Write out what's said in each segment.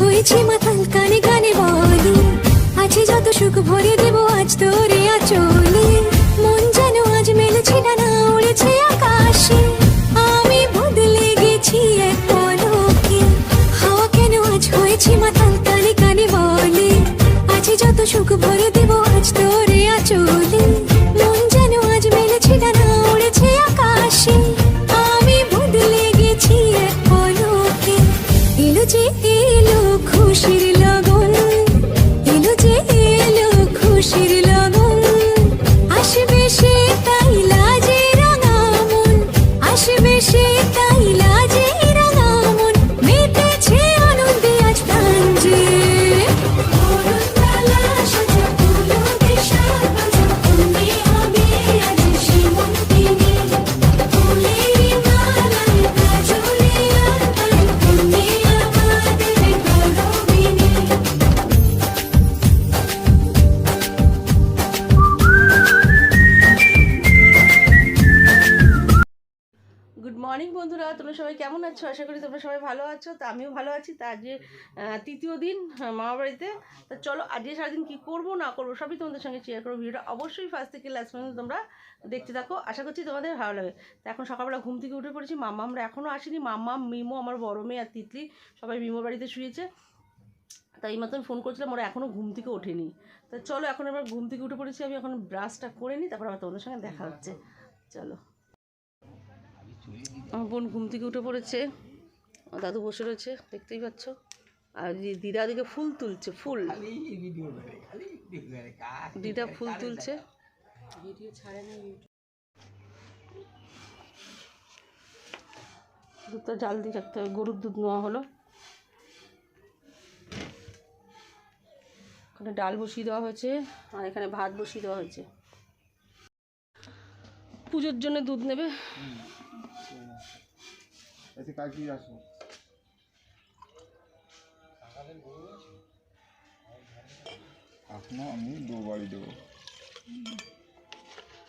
হয়েছি মাতাল কানে কানে বলি। আছে যত সুখ ভরে দেব আজ তোরে আচলে। মন যেন আজ মেলেছে ডানা উড়েছে আকাশে। আমি বদলে গেছি এক পলকে। হাওয়া কেন আজ হয়েছি মাতাল কানে কানে বলে। আছে যত সুখ ভরে দেব আজ তোরে আচলে। তোমরা সবাই কেমন আছো? আশা করি তোমরা সবাই ভালো আছো। তা আমিও ভালো আছি। তা আজকে তৃতীয় দিন মামা বাড়িতে তা চলো, আজকে সারাদিন কী করব, না করব, সবই তোমাদের সঙ্গে শেয়ার করব। ভিডিওটা অবশ্যই ফার্স্ট থেকে লাস্ট পর্যন্ত তোমরা দেখতে থাকো। আশা করছি তোমাদের ভালো লাগে তা এখন সকালবেলা ঘুম থেকে উঠে পড়েছি। মাম্মা আমরা এখনও আসিনি। মাম্মা, মিমো, আমার বড় মেয়ে আর তিতলি সবাই মিমো বাড়িতে শুয়েছে। তাই মতন ফোন করছিলাম, ওরা এখনও ঘুম থেকে ওঠেনি। তা চলো, এখন এবার ঘুম থেকে উঠে পড়েছি। আমি এখন ব্রাশটা করে নিই, তারপর আবার তোমাদের সঙ্গে দেখা হচ্ছে। চলো। আমার বোন ঘুম থেকে উঠে পড়েছে। আমার দাদু বসে রয়েছে দেখতেই পাচ্ছ। আর দিদা দিকে ফুল তুলছে ফুল। দিদা ফুল তুলছে। দুধটা জাল দিয়ে রাখতে হবে গরুর দুধ নেওয়া হলো। এখানে ডাল বসিয়ে দেওয়া হয়েছে আর এখানে ভাত বসিয়ে দেওয়া হয়েছে। পুজোর জন্য দুধ নেবে? এতে কাকি আসো। এখনও আমি দুবারই দেবো।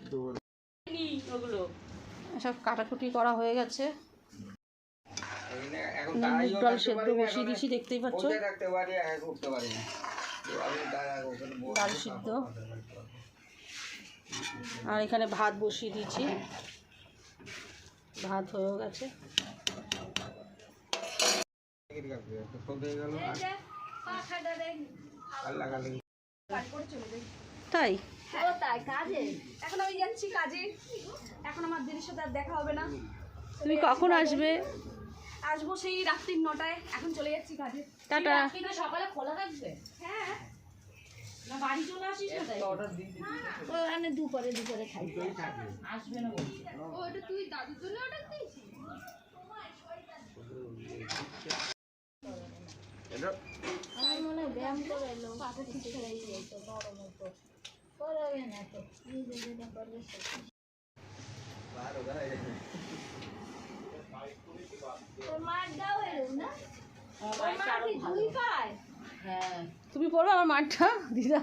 দুবার সব কাটাকুটি করা হয়ে গেছে। ডাল সেদ্ধ বসিয়ে দিয়েছি দেখতেই পাচ্ছ। আর ডাল সিদ্ধ। এখানে ভাত বসিয়ে দিয়েছি। ভাত হয়েও গেছে টিকিট কাটবে, একটা সন্ধে হয়ে গেল আর- আর লাগালে তাই? ও তাই কাজে এখন আমি যাচ্ছি কাজে এখন আমার দিদির সাথে আর দেখা হবে না তুমি কখন আসবে? আসব সেই রাত্রির নটায়। এখন চলে যাচ্ছি কাজে। টাটা। সকালে খোলা থাকবে? হ্যাঁ। বাড়ি চলে আসিস না দুপুরে দুপুরে খাই। আসবে না ও এটা তুই দাদুর জন্য অর্ডার দিয়েছিস? আমার মনে হয় ব্যায়াম করে এলো পাশে কিছু খেয়ে যেত বড় মতো করবে না তো নিজে যেটা তুমি পড়ো আমার মাঠটা দিদা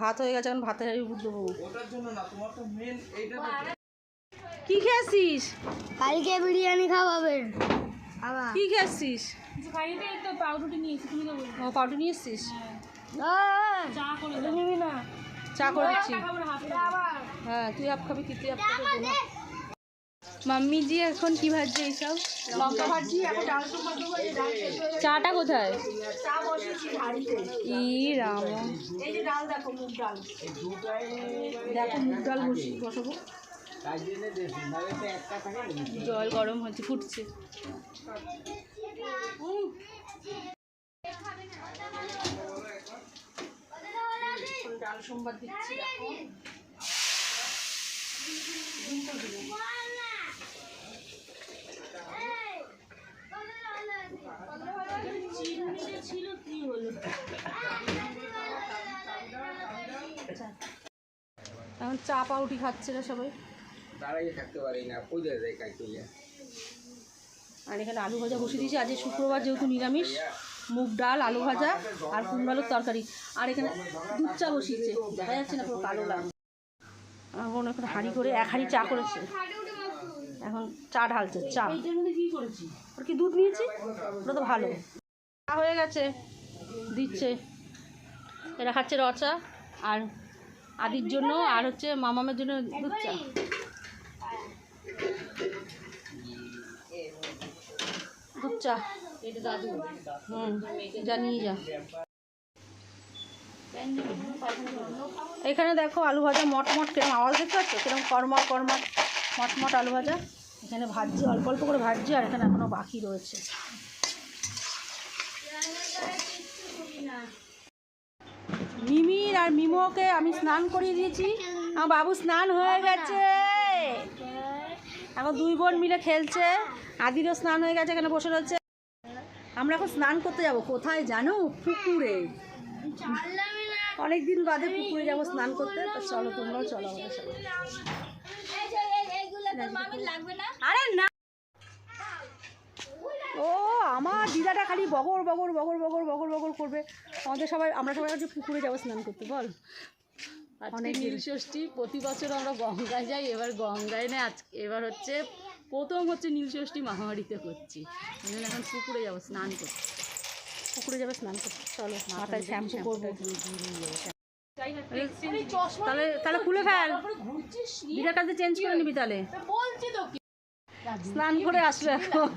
ভাত হয়ে গেছে এখন ভাতের হাড়ি দেবো। ওটার জন্য না তোমার তো মেন এইটা কি খেয়েছিস? কালকে বিরিয়ানি খাওয়াবে কি খেয়েছিস? বাড়িতে তো পাউরুটি নিয়েছি তুমি তো ও নিয়ে এসছিস? চা করে না। চা করে দিচ্ছি। হ্যাঁ তুই আপ খাবি কি তুই আপ খাবি বলো। মাম্মি জি এখন কি ভাজছে এইসব। চাটা কোথায় ই রাম দেখো মুগ ডাল বসাবো। জল গরম হচ্ছে ফুটছে ডাল সোমবার দিচ্ছি দেখো এখন চা পাউটি খাচ্ছে না সবাই। দাঁড়াইয়ে থাকতে পারি না পুজো দেয় কাকি আর এখানে আলু ভাজা বসিয়ে দিয়েছি আজ শুক্রবার যেহেতু নিরামিষ মুগ ডাল আলু ভাজা আর কুমড়ো আলুর তরকারি। আর এখানে দুধ চা বসিয়েছে দেখা যাচ্ছে না পুরো কালো লাল। আমার বোন এখন হাঁড়ি করে এক হাঁড়ি চা করেছে। এখন চা ঢালছে চা। ওর কি দুধ নিয়েছি? ওটা তো ভালো। চা হয়ে গেছে দিচ্ছে। এরা খাচ্ছে রচা আর আদির জন্য আর হচ্ছে মামামের জন্য দুধ চা। দুধ চা। হুম, যা নিয়ে যা। এখানে দেখো আলু ভাজা মটমট কিরম আওয়াজ দেখতে পাচ্ছ? কিরম কর্মট কর্মট মটমট আলু ভাজা। এখানে ভাজছি, অল্প অল্প করে ভাজছি আর এখানে এখনও বাকি রয়েছে। মিমির আর মিমোকে আমি স্নান করিয়ে দিয়েছি। আমার বাবু স্নান হয়ে গেছে। এখন দুই বোন মিলে খেলছে। আদিরও স্নান হয়ে গেছে এখানে বসে রয়েছে। আমরা এখন স্নান করতে যাব। কোথায় জানো? পুকুরে। অনেকদিন বাদে পুকুরে যাব স্নান করতে। তো চলো তোমরাও চলো আমাদের সাথে। আরে না! ও আমার দিদাটা খালি বগর বগর বগর বগর বগর বগর করবে। আমাদের সবাই আমরা সবাই হচ্ছে পুকুরে যাব স্নান করতে বল। অনেক নীল ষষ্ঠী প্রতি বছর আমরা গঙ্গায় যাই এবার গঙ্গায় না আজ এবার হচ্ছে প্রথম হচ্ছে নীল ষষ্ঠী মাহাবাড়িতে করছি। জন্য এখন পুকুরে যাব স্নান করতে। পুকুরে যাবে স্নান করতে। চলো মাথায় শ্যাম্পু করব। তাহলে তাহলে খুলে ফেল। দিদার কাছে চেঞ্জ করে নিবি তাহলে। বলছি তো কি। স্নান করে আসবে। এখন।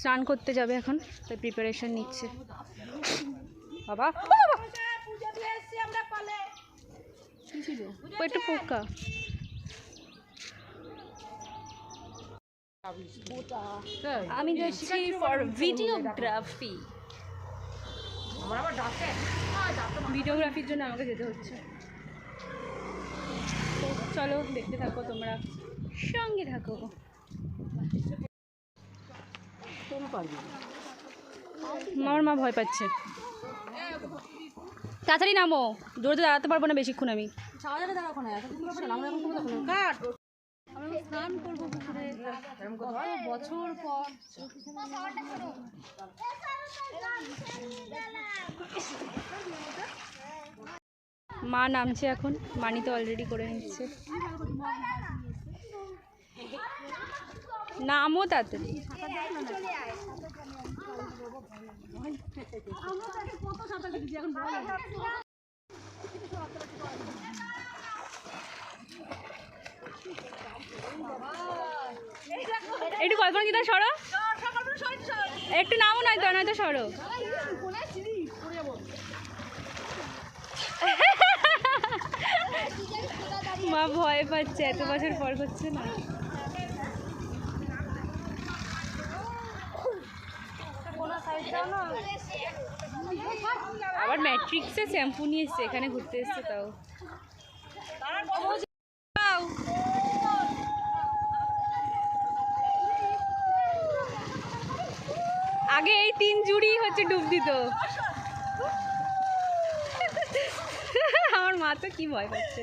স্নান করতে যাবে এখন তাই প্রিপারেশন নিচ্ছে। বাবা একটু পোকা আমি যাচ্ছি ফর ভিডিওগ্রাফি ভিডিওগ্রাফির জন্য আমাকে যেতে হচ্ছে। চলো দেখতে থাকো তোমরা। সঙ্গে থাকো। আমার মা ভয় পাচ্ছে। তাড়াতাড়ি নামো। জোরে দাঁড়াতে পারব না বেশিক্ষণ আমি। স্নান করব বছর পর। মা নামছে এখন মানি তো অলরেডি করে নিচ্ছে। নামও তাতে। একটু কল্পনা কি দিদা সরো। একটু নামও নয় তো নয়তো সরো। মা ভয় পাচ্ছে, এত বছর পর করছে না। আবার ম্যাট্রিক্সে শ্যাম্পু নিয়ে এসছে, এখানে ঘুরতে এসছে তাও। আগে এই তিন জুড়ি হচ্ছে ডুব দিত। আমার মা তো কি ভয় পাচ্ছে।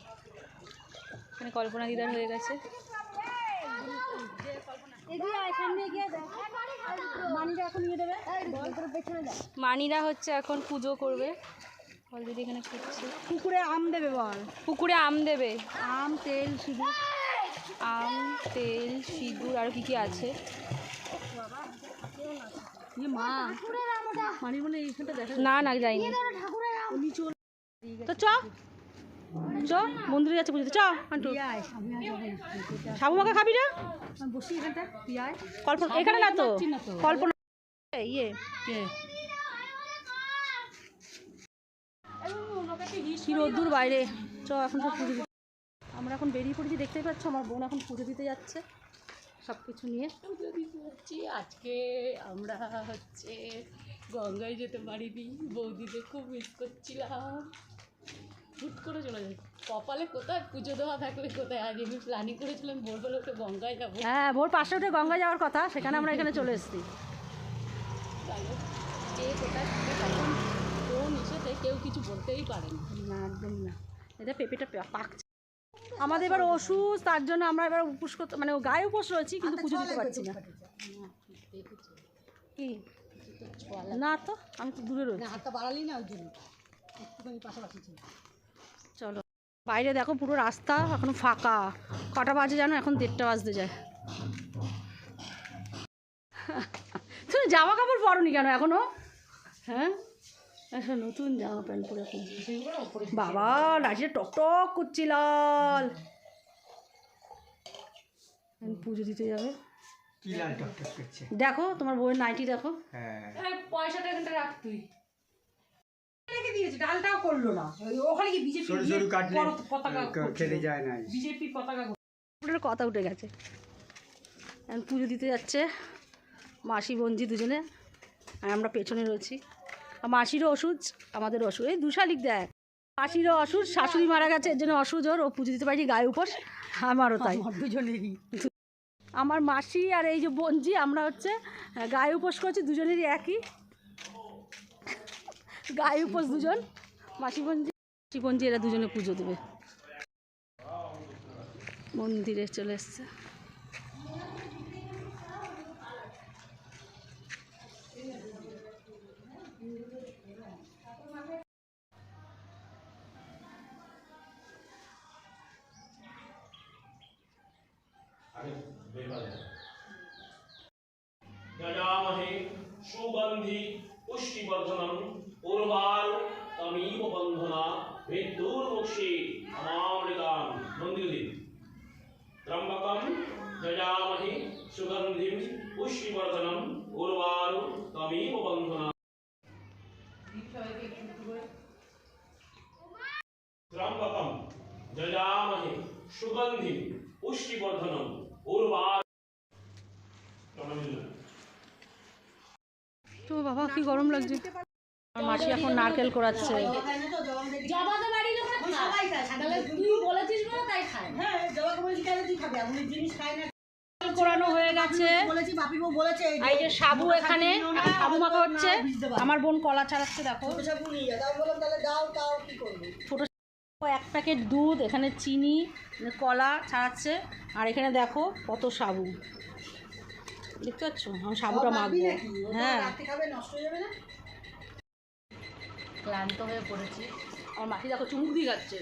এখানে কল্পনা দিদার হয়ে গেছে। মানিরা হচ্ছে এখন পুজো করবে। অলরেডি এখানে করছে। পুকুরে আম দেবে বল। পুকুরে আম দেবে। আম তেল সিঁদুর। আম তেল সিঁদুর আর কি কি আছে? ইয়ে না না যাইনি তো চ চ মন্দিরে যাচ্ছে বুঝতে চ আন্টু সাবু মাখা খাবি না? বসি এখানটা কল্পনা এখানে না তো। কল্পনা ইয়ে। কে? কি রোদ্দুর বাইরে। চ এখন সব পুজো দিতে আমরা এখন বেরিয়ে পড়েছি দেখতেই পাচ্ছ আমার বোন এখন পুজো দিতে যাচ্ছে। সব কিছু নিয়ে। পুজো দিতে যাচ্ছি। আজকে আমরা হচ্ছে গঙ্গায় যেতে পারিনি। বৌদিদের খুব মিস করছিলাম। হুট করে চলে যাই। কপালে কোথায়? পুজো দেওয়া থাকলে কোথায়? আজ আমি প্ল্যানিং করেছিলাম ভোরবেলা উঠে গঙ্গায় যাব। হ্যাঁ ভোর পাঁচটা উঠে গঙ্গা যাওয়ার কথা সেখানে আমরা এখানে চলে এসেছি। কে কোথায় কোন ইসেতে কেউ কিছু বলতেই পারে না। না একদম না। এটা পেঁপেটা পাকছে আমাদের এবার ওষুধ তার জন্য আমরা এবার উপোস করতে মানে গায়ে উপোস রয়েছি কিন্তু পুজো দিতে পারছি না। কি? না তো আমি তো দূরে রয়েছি। হাতটা বাড়ালি না ওই জন্য। একটুখানি পাশাপাশি ছিল। বাইরে দেখো পুরো রাস্তা এখন ফাঁকা। কটা বাজে জানো? এখন দেড়টা বাজতে যায়। তুমি জামা কাপড় পরনি কেন এখনও? হ্যাঁ? এখন নতুন জামা প্যান্ট পরে এখন বাবা লাঠিটা টক টক করছি লাল। পুজো দিতে যাবে। কি লাল টকটক করছে? দেখো তোমার বউয়ের নাইটি দেখো। হ্যাঁ। পয়সাটা এখানটা রাখ তুই। রেখে দিয়েছে ডালটাও করল না। ওখানে কি বিজেপি সরু সরু কাটলে পতাকা ক- যায় না। বিজেপি পতাকা ওটার কথা উঠে গেছে। এখন পুজো দিতে যাচ্ছে মাসি বঞ্জি দুজনে। আর আমরা পেছনে রয়েছি। আর মাসিরও ওষুধ আমাদের ওষুধ। এই দু শালিক দেখ মাসিরও ওষুধ শাশুড়ি মারা গেছে এর জন্য ওষুধ ওর ও পুজো দিতে পারি গায়ে উপোস। আমারও তাই। দুজনেরই। আমার মাসি আর এই যে বঞ্জি আমরা হচ্ছে গায়ে উপোস করছি দুজনেরই একই। গায়ে উপোস দুজন মাসি বঞ্জি মাসি বঞ্জি এরা দুজনে পুজো দেবে মন্দিরে চলে এসছে यजामहे सुगन्धि पुष्टिवर्धनम् পূর্বার তমিব বন্ধনা মৃত্যুর্মুক্ষে অমামৃতাম মন্দিরদিন ত্রম্বকম যজামহে সুগন্ধিম পুষ্টিবর্ধনম পূর্বার তমিব বন্ধনা। ত্রম্বকম তো বাবা কি গরম লাগছে? মাসি এখন নারকেল করানো হয়ে গেছে। আর এই যে সাবু এখানে সাবু মাখা হচ্ছে। আমার বোন কলা ছাড়াচ্ছে দেখো। ছোট এক প্যাকেট দুধ এখানে চিনি কলা ছাড়াচ্ছে। আর এখানে দেখো কত সাবু। দেখতে পাচ্ছ? আমি সাবুটা মাখবো হ্যাঁ। ক্লান্ত হয়ে পড়েছি। আমার মাটি দেখো চুমুক দিয়ে যাচ্ছে।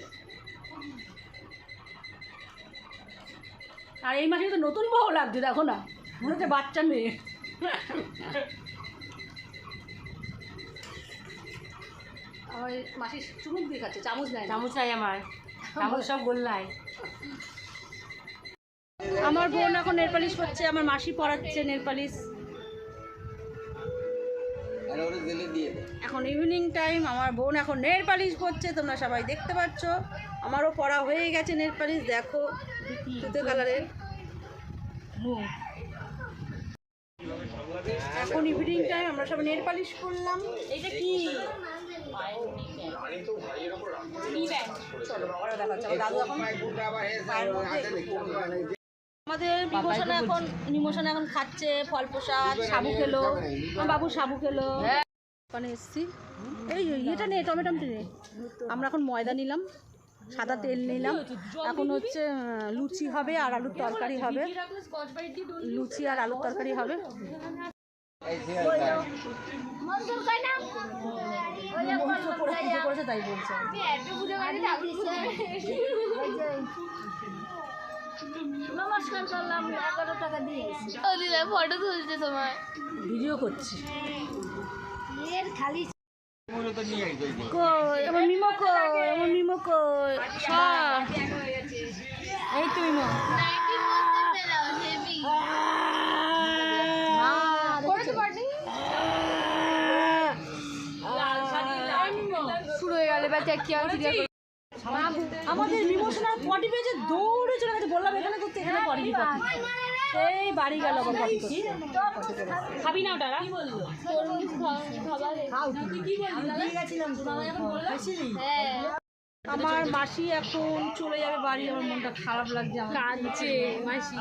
আর এই মাসে তো নতুন বউ লাগছে দেখো না। মনে হচ্ছে বাচ্চা মেয়ে। আমার মাসি চুমুক দিয়ে খাচ্ছে চামচ নেয় চামচ নাই আমার। চামচ সব গোল্লায়। আমার বোন এখন নেল পালিশ করছে আমার মাসি পড়াচ্ছে নেল পালিশ। আর ওরা জেলে দিয়ে এখন ইভিনিং টাইম আমার বোন এখন নেল পালিশ করছে তোমরা সবাই দেখতে পাচ্ছ। আমারও পড়া হয়ে গেছে নেল পালিশ দেখো তুতে কালারের এখন ইভিনিং টাইম আমরা সবাই নেল পালিশ করলাম। এটা কি? চলো দাদু এখন আমাদের বিমোশনে এখন নিমোশনে এখন খাচ্ছে ফল প্রসাদ সাবু খেলো আমার বাবু সাবু খেলো। ওখানে এসছি। এই ইয়েটা নে টমেটোমটা নে। আমরা এখন ময়দা নিলাম সাদা তেল নিলাম। এখন হচ্ছে লুচি হবে আর আলুর তরকারি হবে। লুচি আর আলুর তরকারি হবে। তাই বলছে নমস্কার করলাম এগারো টাকা দিয়ে ও দিদা ফটো তুলছে তোমার ভিডিও করছি। এর খালি মূলত নিয়ে গেছে কই? আমার মিমো কই? আমার মিমো কই এই তো মিমো। নাইটি পরতে পেলাম হেভি। শুরু হয়ে গেল কি আর আমাদের বিমোশনাল পটি পেয়েছে দৌড়ে চলে গেছে বললাম এখানে করতে এখানে পটি সেই বাড়ি গেল খাবি না ওটা আমার মাসি এখন চলে যাবে বাড়ি আমার মনটা খারাপ লাগছে কাঁদছে মাসি।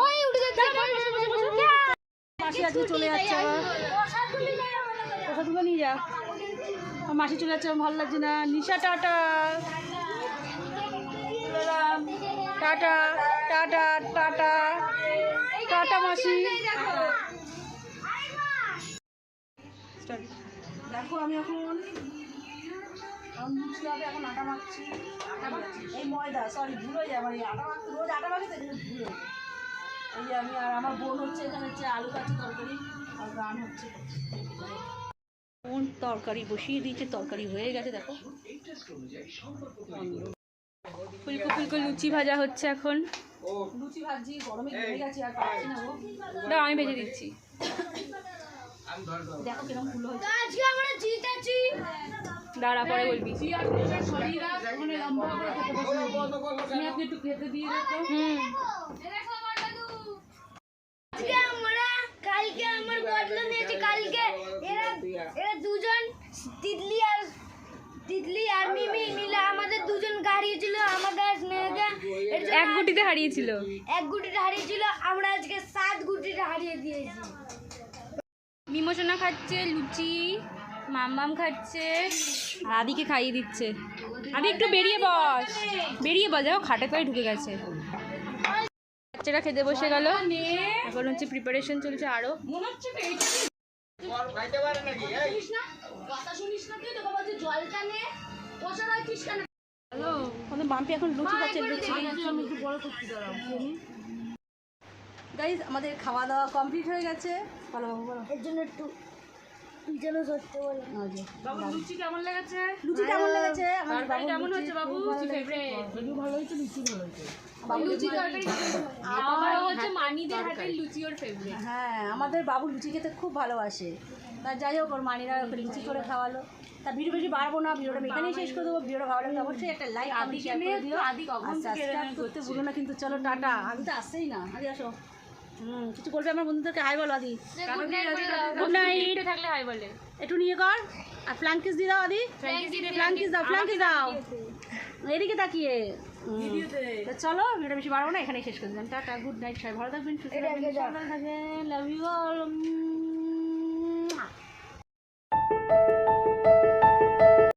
ওই উঠে যাচ্ছে। মাসি আজকে চলে যাচ্ছে আবার। কোথা তুলে নিয়ে যা। আমার মাসি চলে যাচ্ছে, ভালো লাগছে না। Nisha, tata. Tata tata tata. Tata, মাসি। দেখো, আমি এখন হবে এখন আটা মাখছি? আটা মাখছি? এই ময়দা সরি ভুল হয়ে এই আটা মাখতে। রোজ আটা মাখি তো ভুল হয়ে এই আমি আর আমার বোন হচ্ছে, এখানে হচ্ছে আলু কাছে তরকারি আর গান হচ্ছে। বোন তরকারি বসিয়ে দিয়েছে তরকারি হয়ে গেছে দেখো। ফুলকো ফুলকো লুচি ভাজা হচ্ছে এখন। লুচি ভাজি গরমে হয়ে গেছে আর পাচ্ছি না দাও আমি ভেজে দিচ্ছি। দেখো কীরকম ফুল হয়েছে। আজকে আমরা জিতেছি। দাঁড়া পরে বলবি। কালকে আমার বদলা নিয়েছি কালকে এরা এরা দুজন তিতলি আর তিতলি আর মিমি মিলে আমাদের দুজন হারিয়েছিল জন্য এক গুটিতে হারিয়েছিল। এক গুটিটা হারিয়েছিল আমরা আজকে সাত গুটিটা হারিয়ে দিয়েছি। মিমোচনা খাচ্ছে লুচি মাম্মাম খাচ্ছে আদিকে খাইয়ে দিচ্ছে। আদি একটু বেরিয়ে বস। বেরিয়ে বস দেখো খাটে পায়ে ঢুকে গেছে। বাচ্চারা খেতে বসে গেল। এখন হচ্ছে প্রিপারেশন চলছে আরও। খাইতে পারে নাকি? এই আমাদের এখন লুচি খাচ্ছে লুচি। গাইজ আমাদের খাওয়া দাওয়া কমপ্লিট হয়ে গেছে। বলো এর জন্য একটু যেন সত্যি বলে। বাবু লুচি কেমন লেগেছে? লুচি কেমন লেগেছে? আমার তরকারি কেমন লুচি বাবু? ভালো লুচি। ফেভারিট বাবু লুচি তরকারি? আমার হচ্ছে মানিদের হাতের লুচি ওর ফেভারিট হ্যাঁ আমাদের বাবু লুচি খেতে খুব ভালোবাসে। তা যাই হোক ওর মানিরা ওকে লুচি করে খাওয়ালো। তা ভিডিও বেশি বাড়বো না ভিডিওটা এখানেই শেষ করে দেবো। ভিডিওটা ভালো লাগলে অবশ্যই একটা লাইক শেয়ার করে দিও। করতে ভুলো না কিন্তু চলো টাটা। আমি তো আসছেই না। আদি আসো। হুম কিছু বলবে আমার বন্ধুদেরকে? হাই বলো আদি। গুড নাইট থাকলে হাই বলে। একটু নিয়ে কর। আর ফ্ল্যাঙ্কিস দিয়ে দাও আদি। ফ্ল্যাঙ্কিস দাও ফ্ল্যাঙ্কিস দাও। এদিকে তাকিয়ে। চলো ভিডিওটা বেশি বাড়বো না এখানেই শেষ করে দিলাম। টাটা গুড নাইট সবাই ভালো থাকবেন সুস্থ থাকবেন লাভ ইউ অল